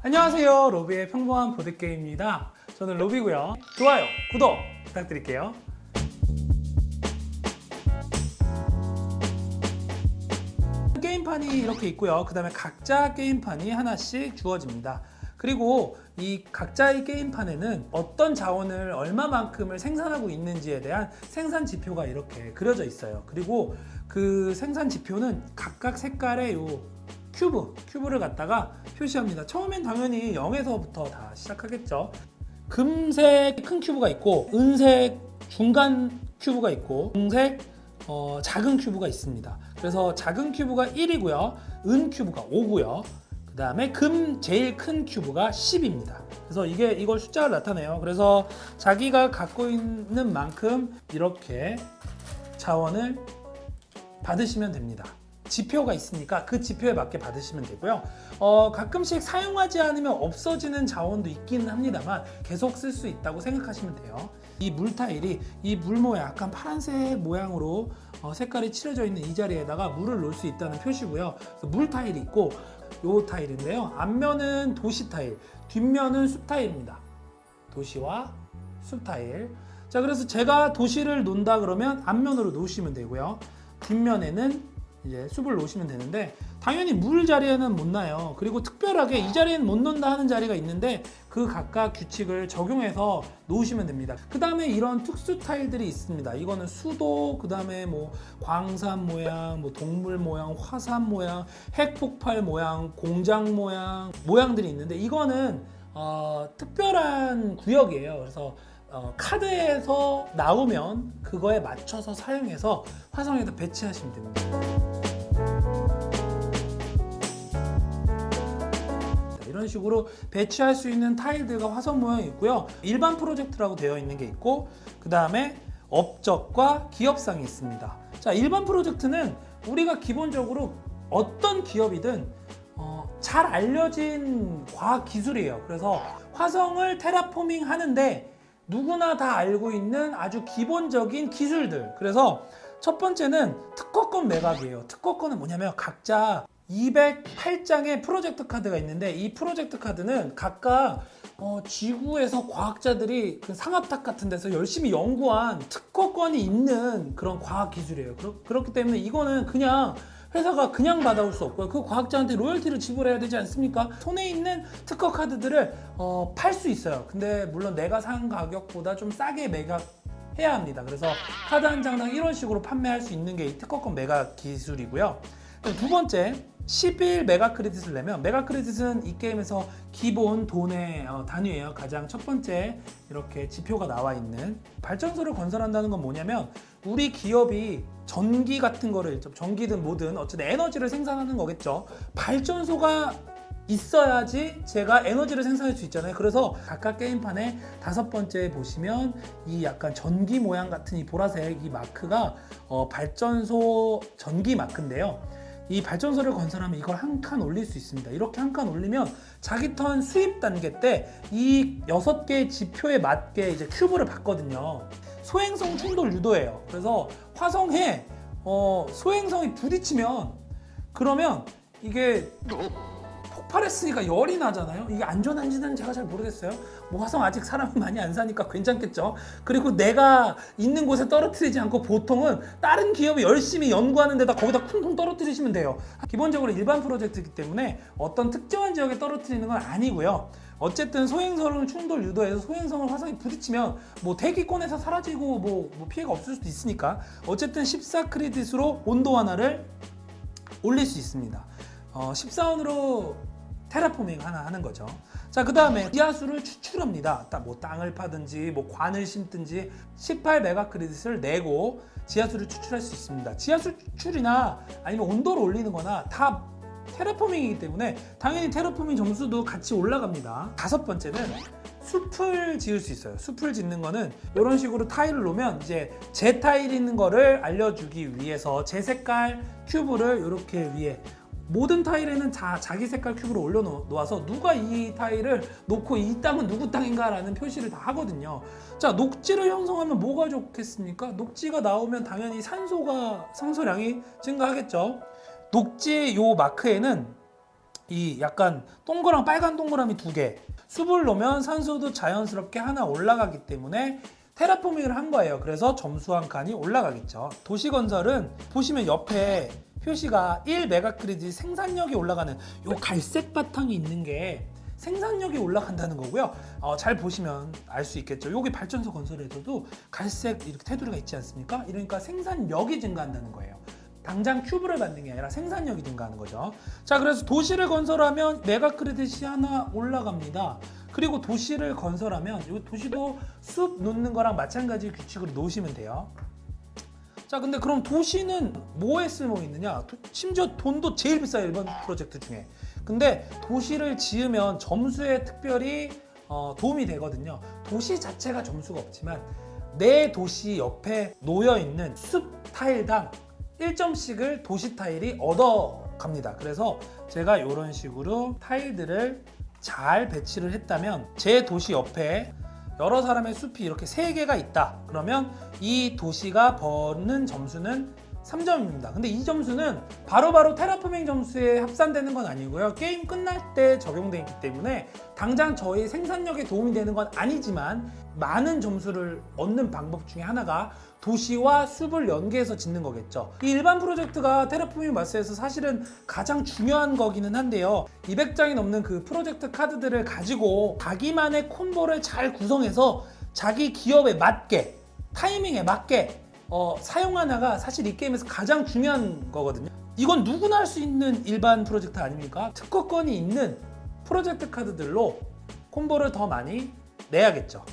안녕하세요. 로비의 평범한 보드게임입니다. 저는 로비고요. 좋아요, 구독 부탁드릴게요. 게임판이 이렇게 있고요. 그 다음에 각자 게임판이 하나씩 주어집니다. 그리고 이 각자의 게임판에는 어떤 자원을 얼마만큼을 생산하고 있는지에 대한 생산 지표가 이렇게 그려져 있어요. 그리고 그 생산 지표는 각각 색깔의 요 큐브, 큐브를 갖다가 표시합니다. 처음엔 당연히 0에서부터 다 시작하겠죠. 금색 큰 큐브가 있고 은색 중간 큐브가 있고 금색 어, 작은 큐브가 있습니다. 그래서 작은 큐브가 1이고요. 은 큐브가 5고요. 그 다음에 금 제일 큰 큐브가 10입니다. 그래서 이게 이걸 숫자를 나타내요. 그래서 자기가 갖고 있는 만큼 이렇게 자원을 받으시면 됩니다. 지표가 있으니까 그 지표에 맞게 받으시면 되고요. 어, 가끔씩 사용하지 않으면 없어지는 자원도 있기는 합니다만 계속 쓸 수 있다고 생각하시면 돼요. 이 물 타일이 이 물 모양 약간 파란색 모양으로 어, 색깔이 칠해져 있는 이 자리에다가 물을 놓을 수 있다는 표시고요. 물 타일이 있고 요 타일인데요. 앞면은 도시 타일, 뒷면은 숲 타일입니다. 도시와 숲 타일. 자, 그래서 제가 도시를 논다 그러면 앞면으로 놓으시면 되고요. 뒷면에는 이제 숲을 놓으시면 되는데 당연히 물 자리에는 못 놔요. 그리고 특별하게 이 자리에는 못 넣는다 하는 자리가 있는데 그 각각 규칙을 적용해서 놓으시면 됩니다. 그 다음에 이런 특수 타일들이 있습니다. 이거는 수도, 그 다음에 뭐 광산 모양, 뭐 동물 모양, 화산 모양, 핵폭발 모양, 공장 모양 모양들이 있는데 이거는 어, 특별한 구역이에요. 그래서 어, 카드에서 나오면 그거에 맞춰서 사용해서 화성에다 배치하시면 됩니다. 이런 식으로 배치할 수 있는 타일들과 화성 모양이 있고요. 일반 프로젝트라고 되어 있는 게 있고 그 다음에 업적과 기업상이 있습니다. 자, 일반 프로젝트는 우리가 기본적으로 어떤 기업이든 어, 잘 알려진 과학 기술이에요. 그래서 화성을 테라포밍 하는데 누구나 다 알고 있는 아주 기본적인 기술들. 그래서 첫 번째는 특허권 매각이에요. 특허권은 뭐냐면 각자 208장의 프로젝트 카드가 있는데 이 프로젝트 카드는 각각 어, 지구에서 과학자들이 그 상업탁 같은 데서 열심히 연구한 특허권이 있는 그런 과학 기술이에요. 그렇, 그렇 기 때문에 이거는 그냥 회사가 그냥 받아올 수 없고요. 그 과학자한테 로열티를 지불해야 되지 않습니까? 손에 있는 특허 카드들을 어, 팔 수 있어요. 근데 물론 내가 산 가격보다 좀 싸게 매각 해야 합니다. 그래서 카드 한 장당 이런 식으로 판매할 수 있는 게 이 특허권 매각 기술이고요. 두 번째 11 메가 크레딧을 내면 메가 크레딧은 이 게임에서 기본 돈의 어, 단위예요. 가장 첫 번째 이렇게 지표가 나와 있는 발전소를 건설한다는 건 뭐냐면 우리 기업이 전기 같은 거를 전기든 뭐든 어쨌든 에너지를 생산하는 거겠죠. 발전소가 있어야지 제가 에너지를 생산할 수 있잖아요. 그래서 각각 게임판에 다섯 번째 보시면 이 약간 전기 모양 같은 이 보라색 이 마크가 어, 발전소 전기 마크인데요. 이 발전소를 건설하면 이걸 한 칸 올릴 수 있습니다. 이렇게 한 칸 올리면 자기 턴 수입 단계 때 이 여섯 개의 지표에 맞게 이제 큐브를 받거든요. 소행성 충돌 유도예요. 그래서 화성에 어, 소행성이 부딪히면 그러면 이게 폭발했으니까 열이 나잖아요. 이게 안전한지는 제가 잘 모르겠어요. 뭐 화성 아직 사람이 많이 안 사니까 괜찮겠죠. 그리고 내가 있는 곳에 떨어뜨리지 않고 보통은 다른 기업이 열심히 연구하는 데다 거기다 쿵쿵 떨어뜨리시면 돼요. 기본적으로 일반 프로젝트이기 때문에 어떤 특정한 지역에 떨어뜨리는 건 아니고요. 어쨌든 소행성을 충돌 유도해서 소행성을 화성에 부딪히면 뭐 대기권에서 사라지고 뭐, 뭐 피해가 없을 수도 있으니까 어쨌든 14 크레딧으로 온도 완화를 올릴 수 있습니다. 어, 14원으로 테라포밍 하나 하는 거죠. 자, 그 다음에 지하수를 추출합니다. 딱뭐 땅을 파든지 뭐 관을 심든지 18 메가 크레딧을 내고 지하수를 추출할 수 있습니다. 지하수 추출이나 아니면 온도를 올리는 거나 다 테라포밍이기 때문에 당연히 테라포밍 점수도 같이 올라갑니다. 다섯 번째는 숲을 지을 수 있어요. 숲을 짓는 거는 이런 식으로 타일을 놓으면 이제 제 타일 있는 거를 알려주기 위해서 제 색깔 큐브를 이렇게 위에 모든 타일에는 자, 자기 색깔 큐브를 올려놓아서 누가 이 타일을 놓고 이 땅은 누구 땅인가 라는 표시를 다 하거든요. 자, 녹지를 형성하면 뭐가 좋겠습니까? 녹지가 나오면 당연히 산소가 산소량이 증가하겠죠. 녹지 요 마크에는 이 약간 동그랑 빨간 동그라미 두 개. 숲을 놓으면 산소도 자연스럽게 하나 올라가기 때문에 테라포밍을 한 거예요. 그래서 점수 한 칸이 올라가겠죠. 도시건설은 보시면 옆에 표시가 1메가크리지 생산력이 올라가는 요 갈색 바탕이 있는 게 생산력이 올라간다는 거고요. 어, 잘 보시면 알 수 있겠죠. 여기 발전소 건설에서도 갈색 이렇게 테두리가 있지 않습니까? 이러니까 생산력이 증가한다는 거예요. 당장 큐브를 만든 게 아니라 생산력이 증가하는 거죠. 자, 그래서 도시를 건설하면 메가크레딧이 하나 올라갑니다. 그리고 도시를 건설하면 이 도시도 숲 놓는 거랑 마찬가지 규칙으로 놓으시면 돼요. 자, 근데 그럼 도시는 뭐에 쓸모 있느냐? 도- 심지어 돈도 제일 비싸요 일반 프로젝트 중에. 근데 도시를 지으면 점수에 특별히 어, 도움이 되거든요. 도시 자체가 점수가 없지만 내 도시 옆에 놓여 있는 숲 타일당 1점씩을 도시 타일이 얻어 갑니다. 그래서 제가 이런 식으로 타일들을 잘 배치를 했다면 제 도시 옆에 여러 사람의 숲이 이렇게 세 개가 있다. 그러면 이 도시가 버는 점수는 3점입니다. 근데 이 점수는 바로 바로 테라포밍 점수에 합산되는 건 아니고요. 게임 끝날 때 적용되어 있기 때문에 당장 저희 생산력에 도움이 되는 건 아니지만 많은 점수를 얻는 방법 중에 하나가 도시와 숲을 연계해서 짓는 거겠죠. 이 일반 프로젝트가 테라포밍 마스에서 사실은 가장 중요한 거기는 한데요. 200장이 넘는 그 프로젝트 카드들을 가지고 자기만의 콤보를 잘 구성해서 자기 기업에 맞게 타이밍에 맞게 어, 사용 하나가 사실 이 게임에서 가장 중요한 거거든요. 이건 누구나 할 수 있는 일반 프로젝트 아닙니까? 특허권이 있는 프로젝트 카드들로 콤보를 더 많이 내야겠죠.